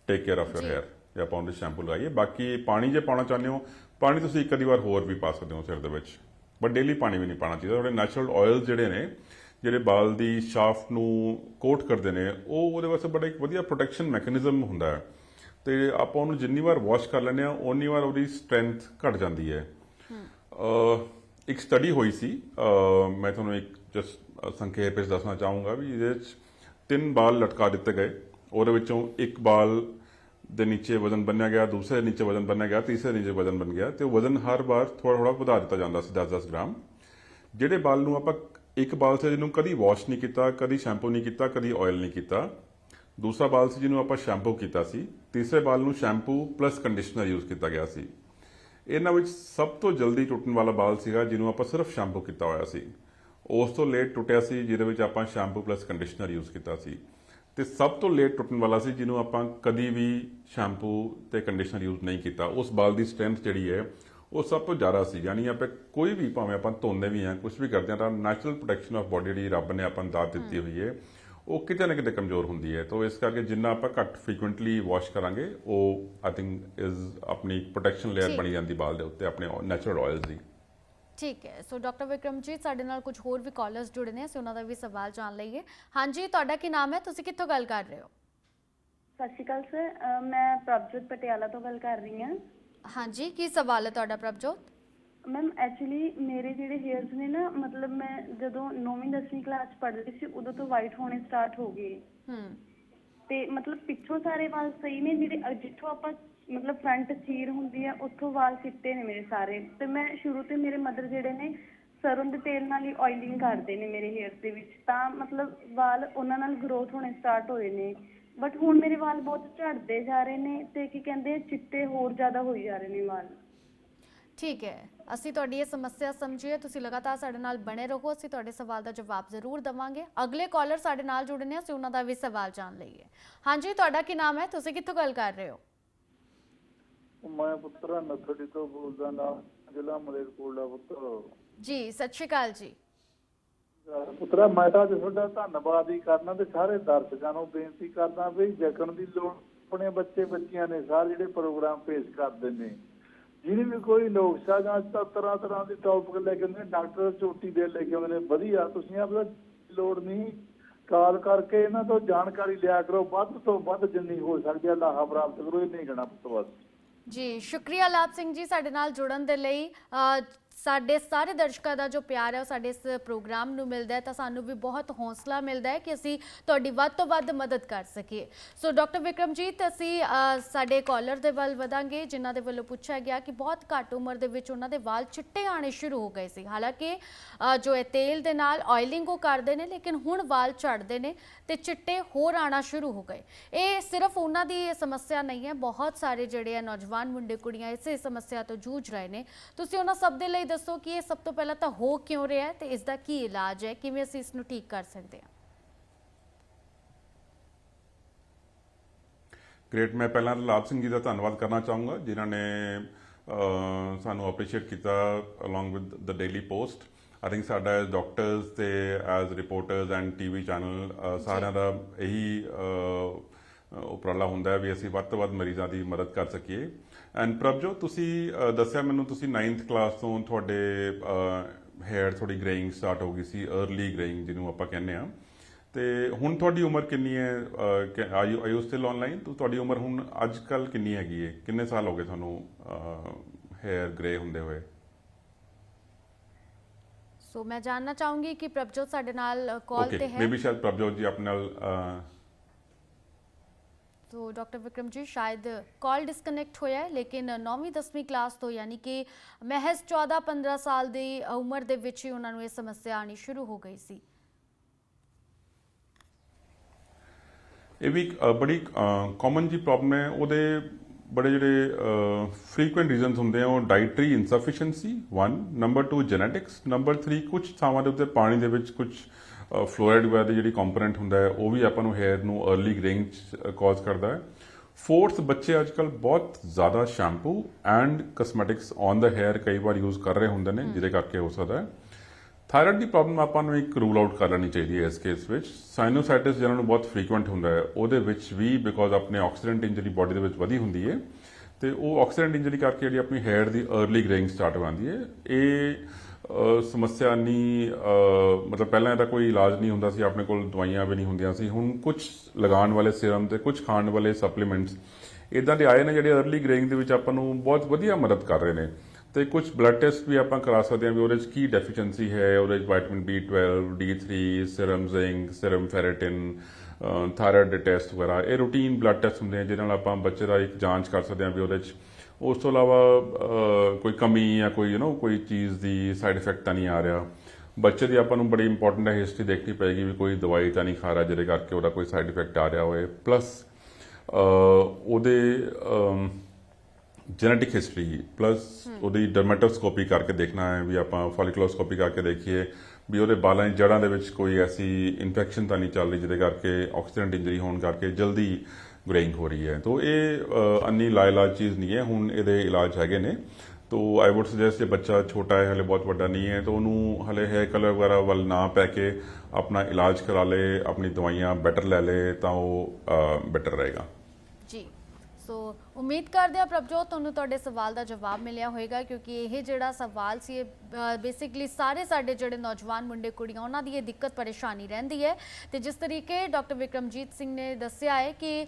take care of your ਜੀ। ਹੈਅਰ ਜਾਂ ਆਪਾਂ ਉਹਦੇ ਸ਼ੈਂਪੂ ਲਗਾਈਏ। ਬਾਕੀ ਪਾਣੀ ਜੇ ਪਾਉਣਾ ਚਾਹੁੰਦੇ ਹੋ ਪਾਣੀ ਤੁਸੀਂ ਇੱਕ ਅੱਧੀ ਵਾਰ ਹੋਰ ਵੀ ਪਾ ਸਕਦੇ ਹੋ ਸਿਰ ਦੇ ਵਿੱਚ। ਬਟ ਡੇਲੀ ਪਾਣੀ ਵੀ ਨਹੀਂ ਪਾਣਾ ਚਾਹੀਦਾ। ਤੁਹਾਡੇ ਨੈਚੁਰਲ ਆਇਲਸ ਜਿਹੜੇ ਨੇ ਜਿਹੜੇ ਵਾਲ ਦੀ ਸ਼ਾਫਟ ਨੂੰ ਕੋਟ ਕਰਦੇ ਨੇ ਉਹ ਉਹਦੇ ਵਾਸਤੇ ਬੜਾ ਇੱਕ ਵਧੀਆ ਪ੍ਰੋਟੈਕਸ਼ਨ ਮੈਕੈਨਿਜ਼ਮ ਹੁੰਦਾ ਹੈ। ਤੇ ਆਪਾਂ ਉਹਨੂੰ ਜਿੰਨੀ ਵਾਰ ਵਾਸ਼ ਕਰ ਲੈਂਦੇ ਆ ਓਨੀ ਵਾਰ ਉਹਦੀ ਸਟਰੈਂਥ ਘਟ ਜਾਂਦੀ ਹੈ। ਅਹ ਇੱਕ ਸਟੱਡੀ ਹੋਈ ਸੀ ਅਹ ਮੈਂ ਤੁਹਾਨੂੰ ਇੱਕ ਜਸਟ ਸੰਖੇਪ ਵਿੱਚ ਦੱਸਣਾ ਚਾਹੂੰਗਾ ਵੀ ਇਹਦੇ ਵਿੱਚ ਤਿੰਨ ਬਾਲ ਲਟਕਾ ਦਿੱਤੇ ਗਏ। ਉਹਦੇ ਵਿੱਚੋਂ ਇੱਕ ਬਾਲ ਦੇ ਨੀਚੇ ਵਜ਼ਨ ਬੰਨਿਆ ਗਿਆ, ਦੂਸਰੇ ਨੀਚੇ ਵਜ਼ਨ ਬੰਨਿਆ ਗਿਆ, ਤੀਸਰੇ ਨੀਚੇ ਵਜ਼ਨ ਬਣ ਗਿਆ ਤੇ ਉਹ ਵਜ਼ਨ ਹਰ ਵਾਰ ਥੋੜਾ ਥੋੜਾ ਵਧਾ ਦਿੱਤਾ ਜਾਂਦਾ ਸੀ 10-10 ਗ੍ਰਾਮ। ਜਿਹੜੇ ਬਾਲ ਨੂੰ ਆਪਾਂ ਇੱਕ ਬਾਲ ਸੀ ਜਿਹਨੂੰ ਕਦੀ ਵਾਸ਼ ਨਹੀਂ ਕੀਤਾ, ਕਦੀ ਸ਼ੈਂਪੂ ਨਹੀਂ ਕੀਤਾ, ਕਦੀ ਆਇਲ ਨਹੀਂ ਕੀਤਾ। ਦੂਸਰਾ ਬਾਲ ਸੀ ਜਿਹਨੂੰ ਆਪਾਂ ਸ਼ੈਂਪੂ ਕੀਤਾ ਸੀ। ਤੀਸਰੇ ਬਾਲ ਨੂੰ ਸ਼ੈਂਪੂ ਪਲੱਸ ਕੰਡੀਸ਼ਨਰ ਯੂਜ਼ ਕੀਤਾ ਗਿਆ ਸੀ। ਇਹਨਾਂ ਵਿੱਚ ਸਭ ਤੋਂ ਜਲਦੀ ਟੁੱਟਣ ਵਾਲਾ ਬਾਲ ਸੀਗਾ ਜਿਹਨੂੰ ਆਪਾਂ ਸਿਰਫ ਸ਼ੈਂਪੂ ਕੀਤਾ ਹੋਇਆ ਸੀ। ਉਸ ਤੋਂ ਲੇਟ ਟੁੱਟਿਆ ਸੀ, ਜਿਹਦੇ ਵਿੱਚ ਆਪਾਂ ਸ਼ੈਂਪੂ ਪਲੱਸ ਕੰਡੀਸ਼ਨਰ ਯੂਜ਼ ਕੀਤਾ ਸੀ। ਤੇ ਸਭ ਤੋਂ ਲੇਟ ਟੁੱਟਣ ਵਾਲਾ ਸੀ ਜਿਹਨੂੰ ਆਪਾਂ ਕਦੀ ਵੀ ਸ਼ੈਂਪੂ ਤੇ ਕੰਡੀਸ਼ਨਰ ਯੂਜ਼ ਨਹੀਂ ਕੀਤਾ। ਉਸ ਬਾਲ ਦੀ ਸਟਰੈਂਥ ਜਿਹੜੀ ਹੈ ਉਹ ਸਭ ਤੋਂ ਜ਼ਿਆਦਾ ਸੀ। ਯਾਨੀ ਆਪਾਂ ਕੋਈ ਵੀ ਭਾਵੇਂ ਆਪਾਂ ਧੋਂਦੇ ਵੀ ਹਾਂ ਕੁਝ ਵੀ ਕਰਦੇ ਹਾਂ ਤਾਂ ਨੈਚੁਰਲ ਪ੍ਰੋਟੈਕਸ਼ਨ ਆਫ ਬਾਡੀ ਜਿਹੜੀ ਰੱਬ ਨੇ ਆਪਾਂ ਨੂੰ ਦਾਤ ਦਿੱਤੀ ਹੋਈ ਹੈ ਉਹ ਕਿਤੇ ਨਾ ਕਿਤੇ ਕਮਜ਼ੋਰ ਹੁੰਦੀ ਹੈ। ਤਾਂ ਇਸ ਕਰਕੇ ਜਿੰਨਾ ਆਪਾਂ ਘੱਟ ਫ੍ਰੀਕੁਐਂਟਲੀ ਵਾਸ਼ ਕਰਾਂਗੇ ਉਹ ਆਈ ਥਿੰਕ ਇਜ਼ ਆਪਣੀ ਪ੍ਰੋਟੈਕਸ਼ਨ ਲੇਅਰ। ਬਣੀ ਜਾਂਦੀ ਬਾਲ ਦੇ ਉੱਤੇ ਆਪਣੇ ਨੈਚੁਰਲ ਆਇਲਸ ਦੀ। ਠੀਕ ਹੈ। ਸੋ ਡਾਕਟਰ ਵਿਕਰਮਜੀਤ ਸਾਡੇ ਨਾਲ ਕੁਝ ਹੋਰ ਵੀ ਕਾਲਰਸ ਜੁੜੇ ਨੇ ਅਸੀਂ ਉਹਨਾਂ ਦਾ ਵੀ ਸਵਾਲ ਜਾਣ ਲਈਏ। ਹਾਂਜੀ ਤੁਹਾਡਾ ਕੀ ਨਾਮ ਹੈ? ਤੁਸੀਂ ਕਿੱਥੋਂ ਗੱਲ ਕਰ ਰਹੇ ਹੋ? ਸਤਿ ਸ਼੍ਰੀ ਅਕਾਲ ਸਰ। ਅਹ ਮੈਂ ਪ੍ਰਭਜੋਤ ਪਟਿਆਲਾ ਤੋਂ ਗੱਲ ਕਰ ਰਹੀ ਹਾਂ। ਹਾਂਜੀ ਕੀ ਸਵਾਲ ਹੈ ਤੁਹਾਡਾ ਪ੍ਰਭਜੋਤ? ਮੈਮ ਐਕਚੁਅਲੀ ਮੇਰੇ ਜਿਹੜੇ ਹੇਅਰਸ ਨੇ ਨਾ ਮਤਲਬ ਮੈਂ ਜਦੋਂ 9ਵੀਂ 10ਵੀਂ ਕਲਾਸ ਪੜ੍ਹਦੀ ਸੀ ਉਦੋਂ ਤੋਂ ਵਾਈਟ ਹੋਣੇ ਸਟਾਰਟ ਹੋ ਗਏ। ਹੂੰ। ਤੇ ਮਤਲਬ ਪਿੱਛੋਂ ਸਾਰੇ ਵਾਲ ਸਹੀ ਨੇ ਜਿਹੜੇ ਜਿੱਥੋਂ ਆਪਾਂ ਮਤਲਬ ਫਰੰਟ ਚੀਰ ਹੁੰਦੀ ਹੈ ਉੱਥੋਂ ਵਾਲ ਚਿੱਟੇ ਨੇ ਮੇਰੇ ਸਾਰੇ। ਤੇ ਮੈਂ ਸ਼ੁਰੂ ਤੋਂ ਮੇਰੇ ਮਦਰ ਜਿਹੜੇ ਨੇ, ਸਰੋਂ ਦੇ ਤੇਲ ਨਾਲ ਹੀ ਆਇਲਿੰਗ ਕਰਦੇ ਨੇ ਮੇਰੇ ਹੇਅਰਸ ਦੇ ਵਿੱਚ। ਤਾਂ ਮਤਲਬ ਵਾਲ ਉਹਨਾਂ ਨਾਲ ਗਰੋਥ ਹੋਣੇ ਸਟਾਰਟ ਹੋਏ ਨੇ। ਬਟ ਹੁਣ ਮੇਰੇ ਵਾਲ ਬਹੁਤ ਝੜਦੇ ਜਾ ਰਹੇ ਨੇ ਤੇ ਕੀ ਕਹਿੰਦੇ ਚਿੱਟੇ ਹੋਰ ਜ਼ਿਆਦਾ ਹੋਈ ਜਾ ਰਹੇ ਨੇ ਵਾਲ। ਠੀਕ ਹੈ। ਅਸੀਂ ਤੁਹਾਡੀ ਇਹ ਸਮੱਸਿਆ ਸਮਝੀਏ ਤੁਸੀਂ ਲਗਾਤਾਰ ਸਾਡੇ ਨਾਲ ਬਣੇ ਰਹੋ। ਅਸੀਂ ਤੁਹਾਡੇ ਸਵਾਲ ਦਾ ਜਵਾਬ ਜ਼ਰੂਰ ਦਵਾਂਗੇ। ਅਗਲੇ ਕਾਲਰ ਸਾਡੇ ਨਾਲ ਜੁੜੇ ਨੇ ਅਸੀਂ ਉਹਨਾਂ ਦਾ ਵੀ ਸਵਾਲ ਜਾਣ ਲਈਏ। ਹਾਂਜੀ, ਤੁਹਾਡਾ ਕੀ ਨਾਮ ਹੈ? ਤੁਸੀਂ ਕਿੱਥੋਂ ਗੱਲ ਕਰ ਰਹੇ ਹੋ? ਮੈਂ ਪੁੱਤਰਾ ਨਥੜੀ ਤੋਂ ਬੋਲਦਾ ਨਾ ਜ਼ਿਲ੍ਹਾ ਮਲੇਰਕੋਟਲਾ ਪੁੱਤਰ। ਜੀ ਸਤਿ ਸ਼੍ਰੀ ਅਕਾਲ ਜੀ। ਪੁੱਤਰਾ ਮੈਂ ਤਾਂ ਅੱਜ ਤੁਹਾਡਾ ਧੰਨਵਾਦ ਹੀ ਕਰਨਾ ਤੇ ਸਾਰੇ ਦਰਸ਼ਕਾਂ ਨੂੰ ਬੇਨਤੀ ਕਰਦਾ ਵੀ ਜਗਣ ਦੀ ਲੋੜ ਆਪਣੇ ਬੱਚੇ ਬੱਚੀਆਂ ਨੇ ਸਾਰੇ ਜਿਹੜੇ ਪ੍ਰੋਗਰਾਮ ਪੇਸ਼ ਕਰਦੇ ਨੇ। ਜਿਹਨੇ ਵੀ ਕੋਈ ਨੋਕਸਾ ਜਾਂ ਤਾਂ ਤਰ੍ਹਾਂ ਤਰ੍ਹਾਂ ਦੇ ਟੌਪਿਕ ਲੈ ਕੇ ਆਉਂਦੇ ਨੇ ਡਾਕਟਰ ਚੋਟੀ ਦੇ ਲੈ ਕੇ ਆਉਂਦੇ ਨੇ ਵਧੀਆ ਤੁਸੀਂ ਆਪਦਾ ਲੋੜ ਨਹੀਂ। ਕਾਲ ਕਰਕੇ ਇਹਨਾਂ ਤੋਂ ਜਾਣਕਾਰੀ ਲਿਆ ਕਰੋ ਵੱਧ ਤੋਂ ਵੱਧ ਜਿੰਨੀ ਹੋ ਸਕਦੀ ਹੈ ਲਾਹਾ ਪ੍ਰਾਪਤ ਕਰੋ ਇਹ ਨਹੀਂ ਕਹਿਣਾ ਪੁੱਤ ਬਸ। ਜੀ ਸ਼ੁਕਰੀਆ ਲਾਭ ਸਿੰਘ ਜੀ ਸਾਡੇ ਨਾਲ ਜੁੜਨ ਦੇ ਲਈ। ਸਾਡੇ ਸਾਰੇ ਦਰਸ਼ਕਾਂ ਦਾ ਜੋ ਪਿਆਰ ਹੈ ਉਹ ਸਾਡੇ ਇਸ ਪ੍ਰੋਗਰਾਮ ਨੂੰ ਮਿਲਦਾ ਹੈ ਤਾਂ ਸਾਨੂੰ ਵੀ ਬਹੁਤ ਹੌਸਲਾ ਮਿਲਦਾ ਹੈ ਕਿ ਅਸੀਂ ਤੁਹਾਡੀ ਵੱਧ ਤੋਂ ਵੱਧ ਮਦਦ ਕਰ ਸਕੀਏ। ਸੋ ਡਾਕਟਰ ਵਿਕਰਮਜੀਤ, ਅਸੀਂ ਸਾਡੇ ਕਾਲਰ ਦੇ ਵੱਲ ਵਧਾਂਗੇ, ਜਿਨ੍ਹਾਂ ਦੇ ਵੱਲੋਂ ਪੁੱਛਿਆ ਗਿਆ ਕਿ ਬਹੁਤ ਘੱਟ ਉਮਰ ਦੇ ਵਿੱਚ ਉਹਨਾਂ ਦੇ ਵਾਲ ਚਿੱਟੇ ਆਣੇ ਸ਼ੁਰੂ ਹੋ ਗਏ ਸੀ। ਹਾਲਾਂਕਿ ਜੋ ਇਹ ਤੇਲ ਦੇ ਨਾਲ ਆਇਲਿੰਗ ਉਹ ਕਰਦੇ ਨੇ, ਲੇਕਿਨ ਹੁਣ ਵਾਲ ਝੜਦੇ ਨੇ ਤੇ ਚਿੱਟੇ ਹੋਰ ਆਣਾ ਸ਼ੁਰੂ ਹੋ ਗਏ। ਇਹ ਸਿਰਫ ਉਹਨਾਂ ਦੀ ਸਮੱਸਿਆ ਨਹੀਂ ਹੈ, ਬਹੁਤ ਸਾਰੇ ਜਿਹੜੇ ਆ ਨੌਜਵਾਨ ਮੁੰਡੇ ਕੁੜੀਆਂ ਇਸੇ ਸਮੱਸਿਆ ਤੋਂ ਜੂਝ ਰਹੇ ਨੇ। ਤੁਸੀਂ ਉਹਨਾਂ ਸਭ ਦੇ ਲਈ ਦੱਸੋ ਕਿ ਇਹ ਸਭ ਤੋਂ ਪਹਿਲਾਂ ਤਾਂ ਹੋ ਕਿਉਂ ਰਿਹਾ ਹੈ ਤੇ ਇਸ ਦਾ ਕੀ ਇਲਾਜ ਹੈ? ਕਿਵੇਂ ਅਸੀਂ ਇਸ ਨੂੰ ਠੀਕ ਕਰ ਸਕਦੇ ਹਾਂ? ਗ੍ਰੇਟ ਮੈਂ ਪਹਿਲਾਂ ਲਾਭ ਸਿੰਘ ਜੀ ਦਾ ਧੰਨਵਾਦ ਕਰਨਾ ਚਾਹੂੰਗਾ ਜਿਨ੍ਹਾਂ ਨੇ ਸਾਨੂੰ ਅਪਰੀਸ਼ੀਏਟ ਕੀਤਾ along with the Daily Post I think ਸਾਡਾ ਐਜ਼ ਡਾਕਟਰਸ ਤੇ as reporters and TV channel ਸਾਰਿਆਂ ਦਾ ਇਹੀ ਉਪਰਾਲਾ ਹੁੰਦਾ ਹੈ ਵੀ ਅਸੀਂ ਵੱਧ ਤੋਂ ਵੱਧ ਮਰੀਜ਼ਾਂ ਦੀ ਮਦਦ ਕਰ ਸਕੀਏ। ਐਂਡ ਪ੍ਰਭਜੋਤ ਤੁਸੀਂ ਦੱਸਿਆ ਮੈਨੂੰ ਤੁਸੀਂ 9th ਕਲਾਸ ਤੋਂ ਤੁਹਾਡੇ ਹੇਅਰ ਥੋੜੀ ਗ੍ਰੇਇੰਗ ਸਟਾਰਟ ਹੋ ਗਈ ਸੀ अर्ਲੀ ਗ੍ਰੇਇੰਗ ਜਿਹਨੂੰ ਆਪਾਂ ਕਹਿੰਦੇ ਆ ਤੇ ਹੁਣ ਤੁਹਾਡੀ ਉਮਰ ਕਿੰਨੀ ਹੈ? Are you are you still online ਤੋ ਤੁਹਾਡੀ ਉਮਰ ਹੁਣ ਅੱਜ ਕੱਲ ਕਿੰਨੀ ਹੈਗੀ ਹੈ? ਕਿੰਨੇ ਸਾਲ ਹੋ ਗਏ ਤੁਹਾਨੂੰ ਹੇਅਰ ਗ੍ਰੇ ਹੁੰਦੇ ਹੋਏ? ਸੋ ਮੈਂ ਜਾਨਣਾ ਚਾਹੂੰਗੀ ਕਿ ਪ੍ਰਭਜੋਤ ਸਾਡੇ ਨਾਲ ਕਾਲ ਤੇ ਹੈ। ਮੇਬੀ ਸ਼ਾਇਦ ਪ੍ਰਭਜੋਤ ਜੀ ਆਪਣੇ ਨਾਲ ਤੋ ਡਾਕਟਰ ਵਿਕਰਮ ਜੀ ਸ਼ਾਇਦ ਕਾਲ ਡਿਸਕਨੈਕਟ ਹੋਇਆ ਹੈ ਲੇਕਿਨ 9ਵੀਂ 10ਵੀਂ ਕਲਾਸ ਤੋਂ ਯਾਨੀ ਕਿ ਮਹਿਜ਼ 14 15 ਸਾਲ ਦੀ ਉਮਰ ਦੇ ਵਿੱਚ ਹੀ ਉਹਨਾਂ ਨੂੰ ਇਹ ਸਮੱਸਿਆ ਆਣੀ ਸ਼ੁਰੂ ਹੋ ਗਈ ਸੀ। ਇਹ ਵੀ ਇੱਕ, ਬੜੀ ਕਾਮਨ ਜੀ ਪ੍ਰੋਬਲਮ ਹੈ। ਉਹਦੇ ਬੜੇ ਜਿਹੜੇ ਫ੍ਰੀਕੁਐਂਟ ਰੀਜ਼ਨਸ ਹੁੰਦੇ ਆ। ਉਹ dietary insufficiency 1 number 2 genetics number 3 ਕੁਝ ਥਾਵਾਂ ਦੇ ਉੱਤੇ ਪਾਣੀ ਦੇ ਵਿੱਚ ਕੁਝ ਫਲੋਰਾਈਡ ਦੀ ਜਿਹੜੀ ਕੰਪੋਨੈਂਟ ਹੁੰਦਾ ਹੈ ਉਹ ਵੀ ਆਪਾਂ ਨੂੰ ਹੈਅਰ ਨੂੰ अर्ਲੀ ਗ੍ਰੇਇੰਗ ਕਾਜ਼ ਕਰਦਾ ਹੈ। ਫੋਰਥ ਬੱਚੇ ਅੱਜਕੱਲ ਬਹੁਤ ਜ਼ਿਆਦਾ shampoo and cosmetics on the hair ਕਈ ਵਾਰ ਯੂਜ਼ ਕਰ ਰਹੇ ਹੁੰਦੇ ਨੇ ਜਿਹਦੇ ਕਰਕੇ ਹੋ ਸਕਦਾ ਹੈ। ਥਾਇਰਾਇਡ ਦੀ ਪ੍ਰੋਬਲਮ ਆਪਾਂ ਨੂੰ ਇੱਕ ਰੂਲ ਆਊਟ ਕਰ ਲੈਣੀ ਚਾਹੀਦੀ ਹੈ ਇਸ ਕੇਸ ਵਿੱਚ। ਸਾਈਨੋਸਾਈਟਿਸ ਜਿਹਨਾਂ ਨੂੰ ਬਹੁਤ ਫ੍ਰੀਕੁਐਂਟ ਹੁੰਦਾ ਹੈ ਉਹਦੇ ਵਿੱਚ ਵੀ ਬਿਕੋਜ਼ ਆਪਣੇ ਆਕਸੀਡੈਂਟ ਇੰਜਰੀ ਬਾਡੀ ਦੇ ਵਿੱਚ ਵਧੀ ਹੁੰਦੀ ਹੈ। ਤੇ ਉਹ ਆਕਸੀਡੈਂਟ ਇੰਜਰੀ ਕਰਕੇ ਜਿਹੜੀ ਆਪਣੀ ਹੈਡ ਦੀ अर्ਲੀ ਗ੍ਰੇਇੰਗ ਸਟਾਰਟ ਹੋ ਜਾਂਦੀ ਹੈ। ਇਹ ਸਮੱਸਿਆ ਨਹੀਂ ਮਤਲਬ ਪਹਿਲਾਂ ਇਹਦਾ ਕੋਈ ਇਲਾਜ ਨਹੀਂ ਹੁੰਦਾ ਸੀ, ਆਪਣੇ ਕੋਲ ਦਵਾਈਆਂ ਵੀ ਨਹੀਂ ਹੁੰਦੀਆਂ ਸੀ। ਹੁਣ ਕੁਝ ਲਗਾਉਣ ਵਾਲੇ ਸਿਰਮ ਤੇ ਕੁਝ ਖਾਣ ਵਾਲੇ ਸਪਲੀਮੈਂਟਸ ਇਦਾਂ ਦੇ ਆਏ ਨੇ ਜਿਹੜੇ अर्ਲੀ ਗ੍ਰੇਇੰਗ ਦੇ ਵਿੱਚ ਆਪਾਂ ਨੂੰ ਬਹੁਤ ਵਧੀਆ ਮਦਦ ਕਰ ਰਹੇ ਨੇ। ਤੇ ਕੁਝ ਬਲੱਡ ਟੈਸਟ ਵੀ ਆਪਾਂ ਕਰਾ ਸਕਦੇ ਹਾਂ ਵੀ ਉਹਦੇ ਵਿੱਚ ਕੀ ਡੈਫੀਸ਼ੀਐਂਸੀ ਹੈ, ਉਹਦੇ ਵਿੱਚ vitamin B12 D3 serum zinc serum ferritin thyroid ਦੇ ਟੈਸਟ ਵਗੈਰਾ। ਇਹ ਰੂਟੀਨ ਬਲੱਡ ਟੈਸਟ ਹੁੰਦੇ ਆ ਜਿਹਨਾਂ ਨਾਲ ਆਪਾਂ ਬੱਚੇ ਦਾ ਇੱਕ ਜਾਂਚ ਕਰ ਸਕਦੇ ਹਾਂ ਵੀ ਉਹਦੇ ਵਿੱਚ ਉਸ ਤੋਂ ਇਲਾਵਾ ਕੋਈ ਕਮੀ ਜਾਂ ਕੋਈ ਯੂ نو ਕੋਈ ਚੀਜ਼ ਦੀ ਸਾਈਡ ਇਫੈਕਟ ਤਾਂ ਨਹੀਂ ਆ ਰਿਹਾ। ਬੱਚੇ ਦੀ ਆਪਾਂ ਨੂੰ ਬੜੀ ਇੰਪੋਰਟੈਂਟ ਹੈ ਹਿਸਟਰੀ ਦੇਖਣੀ ਪਏਗੀ ਵੀ ਕੋਈ ਦਵਾਈ ਤਾਂ ਨਹੀਂ ਖਾ ਰਿਹਾ ਜਿਹਦੇ ਕਰਕੇ ਉਹਦਾ ਕੋਈ ਸਾਈਡ ਇਫੈਕਟ ਆ ਰਿਹਾ ਹੋਵੇ। ਪਲੱਸ ਉਹਦੇ ਜੈਨੇਟਿਕ ਹਿਸਟਰੀ ਪਲੱਸ ਉਹਦੀ ਡਰਮੈਟੋਸਕੋਪੀ ਕਰਕੇ ਦੇਖਣਾ ਹੈ ਵੀ ਆਪਾਂ ਫੋਲੀਕਲੋਸਕੋਪੀ ਕਰਕੇ ਦੇਖੀਏ ਵੀ ਉਹਦੇ ਬਾਲਾਂ ਦੀ ਜੜ੍ਹਾਂ ਦੇ ਵਿੱਚ ਕੋਈ ਐਸੀ ਇਨਫੈਕਸ਼ਨ ਤਾਂ ਨਹੀਂ ਚੱਲ ਰਹੀ ਜਿਹਦੇ ਕਰਕੇ ਆਕਸੀਡੈਂਟ ਇੰਜਰੀ ਹੋਣ ਕਰਕੇ ਜਲਦੀ ਗ੍ਰੇਇੰਗ ਹੋ ਰਹੀ ਹੈ। ਤੋਂ ਇਹ ਅ, ਅੰਨੀ ਲਾਇਲਾਜ ਚੀਜ਼ ਨਹੀਂ ਹੈ। ਹੁਣ ਇਹਦੇ ਇਲਾਜ ਹੈਗੇ ਨੇ। ਤੋ ਆਈ ਊਡ ਸੁਜੈਸਟ ਜੇ ਬੱਚਾ ਛੋਟਾ ਹੈ ਹਲੇ ਬਹੁਤ ਵੱਡਾ ਨਹੀਂ ਹੈ ਤਾਂ ਉਹਨੂੰ ਹਲੇ ਹੈਅਰ ਕਲਰ ਵਗੈਰਾ ਵੱਲ ਨਾ ਪੈ ਕੇ ਆਪਣਾ ਇਲਾਜ ਕਰਾ ਲੇ ਆਪਣੀ ਦਵਾਈਆਂ ਬੈਟਰ ਲੈ ਲੇ ਤਾਂ ਉਹ ਬੈਟਰ ਰਹੇਗਾ। ਜੀ। ਸੋ ਉਮੀਦ ਕਰਦੇ ਆ ਪ੍ਰਭਜੋਤ, ਤੁਹਾਨੂੰ ਤੁਹਾਡੇ ਸਵਾਲ ਦਾ ਜਵਾਬ ਮਿਲਿਆ ਹੋਵੇਗਾ, ਕਿਉਂਕਿ ਇਹ ਜਿਹੜਾ ਸਵਾਲ ਸੀ, ਇਹ ਬੇਸਿਕਲੀ ਸਾਰੇ ਸਾਡੇ ਜਿਹੜੇ ਨੌਜਵਾਨ ਮੁੰਡੇ, ਕੁੜੀਆਂ, ਉਹਨਾਂ ਦੀ ਇਹ ਦਿੱਕਤ, ਪਰੇਸ਼ਾਨੀ ਰਹਿੰਦੀ ਹੈ। ਤੇ ਜਿਸ ਤਰੀਕੇ ਡਾਕਟਰ ਵਿਕਰਮਜੀਤ ਸਿੰਘ ਨੇ ਦੱਸਿਆ ਹੈ ਕਿ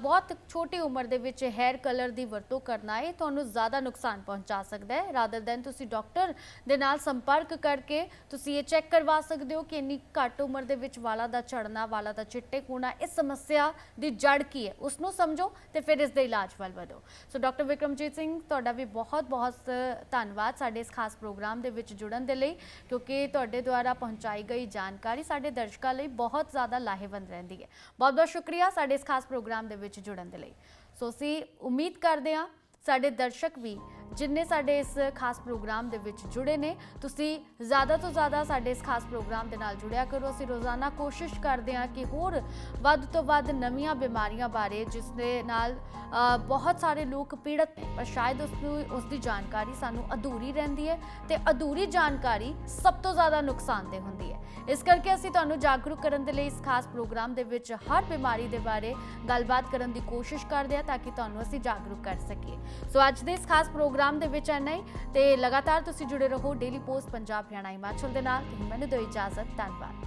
ਬਹੁਤ ਛੋਟੀ ਉਮਰ ਦੇ ਵਿੱਚ ਹੈਅਰ ਕਲਰ ਦੀ ਵਰਤੋਂ ਕਰਨਾ ਇਹ ਤੁਹਾਨੂੰ ਜ਼ਿਆਦਾ ਨੁਕਸਾਨ ਪਹੁੰਚਾ ਸਕਦਾ ਹੈ। ਰਾਦਰ ਦੈਨ ਤੁਸੀਂ ਡਾਕਟਰ ਦੇ ਨਾਲ ਸੰਪਰਕ ਕਰਕੇ ਤੁਸੀਂ ਇਹ ਚੈੱਕ ਕਰਵਾ ਸਕਦੇ ਹੋ ਕਿ ਇੰਨੀ ਘੱਟ ਉਮਰ ਦੇ ਵਿੱਚ ਵਾਲਾ ਦਾ ਝੜਨਾ, ਵਾਲਾ ਦਾ ਚਿੱਟੇ ਹੋਣਾ ਇਸ ਸਮੱਸਿਆ ਦੀ ਜੜ ਕੀ ਹੈ ਉਸ ਨੂੰ ਸਮਝੋ ਤੇ ਫਿਰ ਇਸ ਦੇ ਇਲਾਜ ਵੱਲ। ਵਧੋ ਸੋ ਡਾਕਟਰ ਵਿਕਰਮਜੀਤ ਸਿੰਘ, ਤੁਹਾਡਾ ਵੀ ਬਹੁਤ ਬਹੁਤ ਧੰਨਵਾਦ ਸਾਡੇ ਇਸ ਖਾਸ ਪ੍ਰੋਗਰਾਮ ਦੇ ਵਿੱਚ ਜੁੜਨ ਦੇ ਲਈ, ਕਿਉਂਕਿ ਤੁਹਾਡੇ ਦੁਆਰਾ ਪਹੁੰਚਾਈ ਗਈ ਜਾਣਕਾਰੀ ਸਾਡੇ ਦਰਸ਼ਕਾਂ ਲਈ ਬਹੁਤ ਜ਼ਿਆਦਾ ਲਾਹੇਵੰਦ ਰਹਿੰਦੀ ਹੈ। ਬਹੁਤ ਬਹੁਤ ਸ਼ੁਕਰੀਆ ਸਾਡੇ ਇਸ ਖਾਸ ਪ੍ਰੋਗਰਾਮ ਦੇ ਵਿੱਚ ਜੁੜਨ ਦੇ ਲਈ। ਸੋ ਅਸੀਂ ਉਮੀਦ ਕਰਦੇ ਹਾਂ ਸਾਡੇ ਦਰਸ਼ਕ ਵੀ ਜਿੰਨੇ ਸਾਡੇ ਇਸ ਖਾਸ ਪ੍ਰੋਗਰਾਮ ਦੇ ਵਿੱਚ ਜੁੜੇ ਨੇ, ਤੁਸੀਂ ਜ਼ਿਆਦਾ ਤੋਂ ਜ਼ਿਆਦਾ ਸਾਡੇ ਇਸ ਖਾਸ ਪ੍ਰੋਗਰਾਮ ਦੇ ਨਾਲ ਜੁੜਿਆ ਕਰੋ। ਅਸੀਂ ਰੋਜ਼ਾਨਾ ਕੋਸ਼ਿਸ਼ ਕਰਦੇ ਹਾਂ ਕਿ ਹੋਰ ਵੱਧ ਤੋਂ ਵੱਧ ਨਵੀਆਂ ਬਿਮਾਰੀਆਂ ਬਾਰੇ, ਜਿਸ ਦੇ ਨਾਲ ਬਹੁਤ ਸਾਰੇ ਲੋਕ ਪੀੜਤ ਨੇ, ਪਰ ਸ਼ਾਇਦ ਉਸ ਨੂੰ, ਉਸ ਦੀ ਜਾਣਕਾਰੀ ਸਾਨੂੰ ਅਧੂਰੀ ਰਹਿੰਦੀ ਹੈ ਤੇ ਅਧੂਰੀ ਜਾਣਕਾਰੀ ਸਭ ਤੋਂ ਜ਼ਿਆਦਾ ਨੁਕਸਾਨਦੇਹ ਹੁੰਦੀ ਹੈ। ਇਸ ਕਰਕੇ ਅਸੀਂ ਤੁਹਾਨੂੰ ਜਾਗਰੂਕ ਕਰਨ ਦੇ ਲਈ ਇਸ ਖਾਸ ਪ੍ਰੋਗਰਾਮ ਦੇ ਵਿੱਚ ਹਰ ਬਿਮਾਰੀ ਦੇ ਬਾਰੇ ਗੱਲਬਾਤ ਕਰਨ ਦੀ ਕੋਸ਼ਿਸ਼ ਕਰਦੇ ਹਾਂ, ਤਾਂ ਕਿ ਤੁਹਾਨੂੰ ਅਸੀਂ ਜਾਗਰੂਕ ਕਰ ਸਕੀਏ। ਸੋ ਅੱਜ ਦੇ ਇਸ ਖਾਸ ਪ੍ਰੋਗਰਾਮ ਦੇ ਵਿੱਚ ਐਨਾ ਹੀ ਤੇ ਲਗਾਤਾਰ ਤੁਸੀਂ ਜੁੜੇ ਰਹੋ ਡੇਲੀ ਪੋਸਟ ਪੰਜਾਬ ਹਰਿਆਣਾ ਹਿਮਾਚਲ ਦੇ ਨਾਲ। ਮੈਨੂੰ ਦਿਓ ਇਜਾਜ਼ਤ। ਧੰਨਵਾਦ।